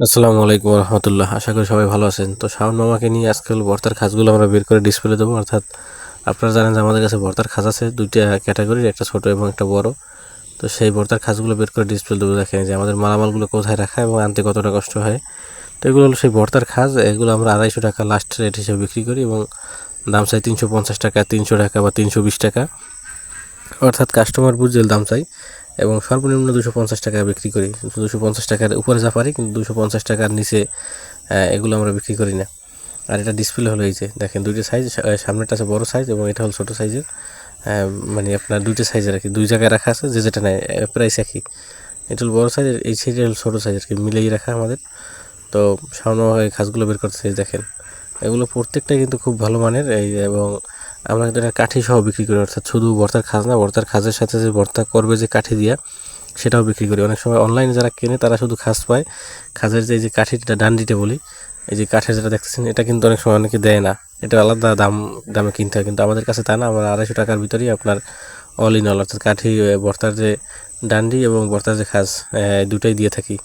আসসালামু আলাইকুম রহমতুল্লাহ। আশা করি সবাই ভালো আছেন। তো শাওন মামাকে নিয়ে আজকাল ভর্তার খাসগুলো আমরা বের করে ডিসপ্লে দেবো। অর্থাৎ আপনারা জানেন যে আমাদের কাছে ভর্তার খাস আছে, দুইটা ক্যাটাগরির একটা ছোট এবং একটা বড়। তো সেই ভর্তার খাসগুলো বের করে ডিসপ্লে দেবো। দেখেন যে আমাদের মালামালগুলো কোথায় রাখা এবং আনতে কতটা কষ্ট হয়। তো এগুলো হলো সেই ভর্তার খাস এগুলো আমরা আড়াইশো টাকা লাস্ট রেট হিসেবে বিক্রি করি এবং দাম চাই তিনশো পঞ্চাশ টাকা, তিনশো টাকা বা তিনশো বিশ টাকা। অর্থাৎ কাস্টমার বুঝে দাম চাই। এবং সর্বনিম্ন দুশো পঞ্চাশ টাকা বিক্রি করি। দুশো পঞ্চাশ টাকার উপরে যা পারি, কিন্তু দুশো পঞ্চাশ টাকার নিচে এগুলো আমরা বিক্রি করি না। আর এটা ডিসপ্লে হলো এই যে, দেখেন দুইটা সাইজ সামনেটা আছে বড় সাইজ এবং এটা হলো ছোটো সাইজের মানে আপনার দুইটা সাইজের আর কি। দুই জায়গায় রাখা আছে, যে যেটা নেয় প্রাইস একই। এটা হলো বড় সাইজের এই সাইজটা হলো ছোটো সাইজ আর কি মিলেই রাখা আমাদের। তো সামনে এই খাসগুলো বের করতেছে, দেখেন। এগুলো প্রত্যেকটাই কিন্তু খুব ভালো মানের, এই এবং আমরা কিন্তু এটা কাঠি সহ বিক্রি করি, অর্থাৎ শুধু ভর্তার খাজ না ভর্তার খাজের সাথে যে ভর্তা করবে যে কাঠি দিয়া, সেটাও বিক্রি করি। অনেক সময় অনলাইনে যারা কেনে, তারা শুধু খাজ পায়। খাজের যে এই যে কাঠিটা ডান্ডিটা বলি, এই যে কাঠের যেটা দেখতেছেন, এটা কিন্তু অনেক সময় অনেকে দেয় না। এটা আলাদা দাম, দামে কিনতে হয়। কিন্তু আমাদের কাছে তা না। আমরা আড়াইশো টাকার ভিতরেই আপনার অল ইন অল অর্থাৎ কাঠি ভর্তার যে ডান্ডি এবং ভর্তার যে খাজ দুটাই দিয়ে থাকি।